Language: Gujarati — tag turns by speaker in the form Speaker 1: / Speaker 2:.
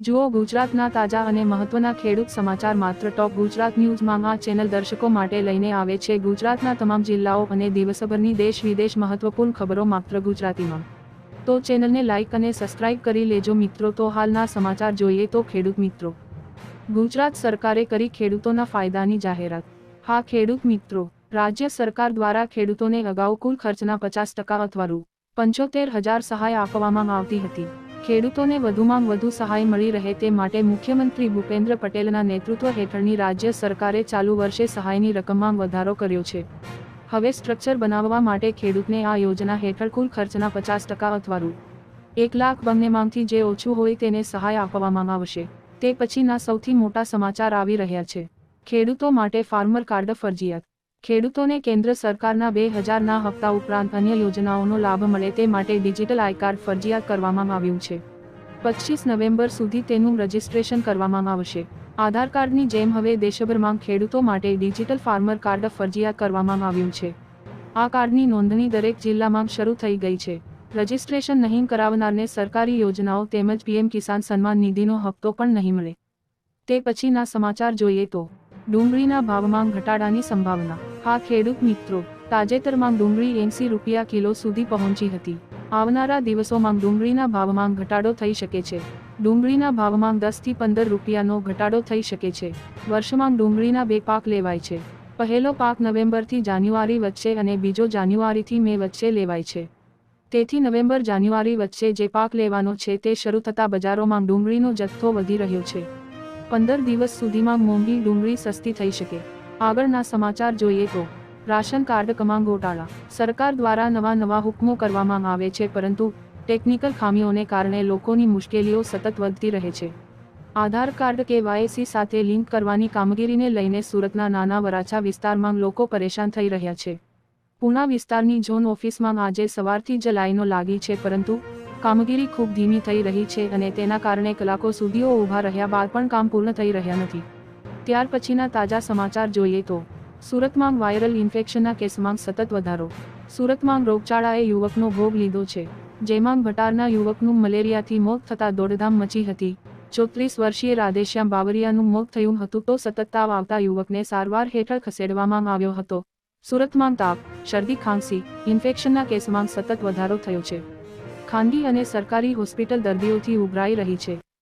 Speaker 1: જુઓ ગુજરાતના તાજા અને મહત્વના ખેડૂત સમાચાર માત્ર ટોપ ગુજરાત ન્યૂઝમાં આ ચેનલ દર્શકો માટે લઈને આવે છે. ગુજરાતના તમામ જિલ્લાઓ અને દિવસભરની દેશ વિદેશ મહત્વપૂર્ણ ખબરો માત્ર ગુજરાતીમાં. તો ચેનલને લાઇક અને સબસ્ક્રાઇબ કરી લેજો મિત્રો. તો હાલના સમાચાર જોઈએ તો ખેડૂત મિત્રો. ગુજરાત સરકારે કરી ખેડૂતોના ફાયદાની જાહેરાત. હા ખેડૂત મિત્રો, રાજ્ય સરકાર દ્વારા ખેડૂતોને અગાઉ કુલ ખર્ચના પચાસ ટકા અથવા રૂ. પંચોતેર હજાર સહાય આપવામાં આવતી હતી. ખેડૂતોને વધુમાં વધુ સહાય મળી રહે તે માટે મુખ્યમંત્રી ભૂપેન્દ્ર પટેલના નેતૃત્વ હેઠળની રાજ્ય સરકારે ચાલુ વર્ષે સહાયની રકમમાં વધારો કર્યો છે. હવે સ્ટ્રક્ચર બનાવવા માટે ખેડૂતને આ યોજના હેઠળ કુલ ખર્ચના પચાસ ટકા અથવા રૂ એક લાખ બંનેમાંથી જે ઓછું હોય તેને સહાય આપવામાં આવશે. તે પછીના સૌથી મોટા સમાચાર આવી રહ્યા છે. ખેડૂતો માટે ફાર્મર કાર્ડ ફરજિયાત. ખેડૂતોને કેન્દ્ર સરકારના બે હજારના હપ્તા ઉપરાંત અન્ય યોજનાઓનો લાભ મળે તે માટે ડિજિટલ આઈ કાર્ડ ફરજિયાત કરવામાં આવ્યું છે. પચીસ નવેમ્બર સુધી તેનું રજિસ્ટ્રેશન કરવામાં આવશે. આધાર કાર્ડની જેમ હવે દેશભરમાં ખેડૂતો માટે ડિજિટલ ફાર્મર કાર્ડ ફરજિયાત કરવામાં આવ્યું છે. આ કાર્ડની નોંધણી દરેક જિલ્લામાં શરૂ થઈ ગઈ છે. રજિસ્ટ્રેશન નહીં કરાવનારને સરકારી યોજનાઓ તેમજ પીએમ કિસાન સન્માન નિધિનો હપ્તો પણ નહીં મળે. તે પછીના સમાચાર જોઈએ તો ડુંગળીના ભાવમાં ઘટાડાની સંભાવના. હા, ખેડૂત મિત્રો, તાજેતરમાં ડુંગળી એંસી રૂપિયા કિલો સુધી પહોંચી હતી. આવનારા દિવસોમાં ડુંગળીના ભાવમાં ઘટાડો થઈ શકે છે. ડુંગળીના ભાવમાં દસથી પંદર રૂપિયાનો ઘટાડો થઈ શકે છે. વર્ષમાં ડુંગળીના બે પાક લેવાય છે. પહેલો પાક નવેમ્બરથી જાન્યુઆરી વચ્ચે અને બીજો જાન્યુઆરીથી મે વચ્ચે લેવાય છે. તેથી નવેમ્બર જાન્યુઆરી વચ્ચે જે પાક લેવાનો છે તે શરૂ થતા બજારોમાં ડુંગળીનો જથ્થો વધી રહ્યો છે. પંદર દિવસ સુધીમાં મોંઘી ડુંગળી સસ્તી થઈ શકે. આગળના સમાચાર જોઈએ તો, રાશન કાર્ડ કમાં ગોટાળા. સરકાર દ્વારા નવા નવા હુકમો કરવામાં આવે છે, પરંતુ ટેકનિકલ ખામીઓને કારણે લોકોની મુશ્કેલીઓ સતત વધતી રહે છે. આધાર કાર્ડ કે વાયસી સાથે લિંક કરવાની કામગીરીને લઈને સુરતના નાના વરાછા વિસ્તારમાં લોકો પરેશાન થઈ રહ્યા છે. પૂના વિસ્તારની ઝોન ઓફિસમાં આજે સવારથી જ લાઈનો લાગી છે, પરંતુ કામગીરી ખૂબ ધીમી થઈ રહી છે અને તેના કારણે કલાકો સુધીઓ ઊભા રહ્યા બાદ પણ કામ પૂર્ણ થઈ રહ્યા નથી. ત્યાર પછીના તાજા સમાચાર જોઈએ તો, સુરતમાં વાયરલ ઇન્ફેક્શનના કેસમાં સતત વધારો. સુરતમાં રોગચાળાએ યુવકનો ભોગ લીધો છે, જેમાં ભટારના યુવકનું મલેરિયાથી મોત થતાં દોડધામ મચી હતી. ચોત્રીસ વર્ષીય રાધેશ્યામ બાવરિયાનું મોત થયું હતું તો સતત તાવ આવતા યુવકને સારવાર હેઠળ ખસેડવામાં આવ્યો હતો. સુરતમાં તાપ, શરદી, ખાંસી, ઇન્ફેક્શનના કેસમાં સતત વધારો થયો છે. ખાનગી અને સરકારી હોસ્પિટલ દર્દીઓથી ઉભરાઈ રહી છે.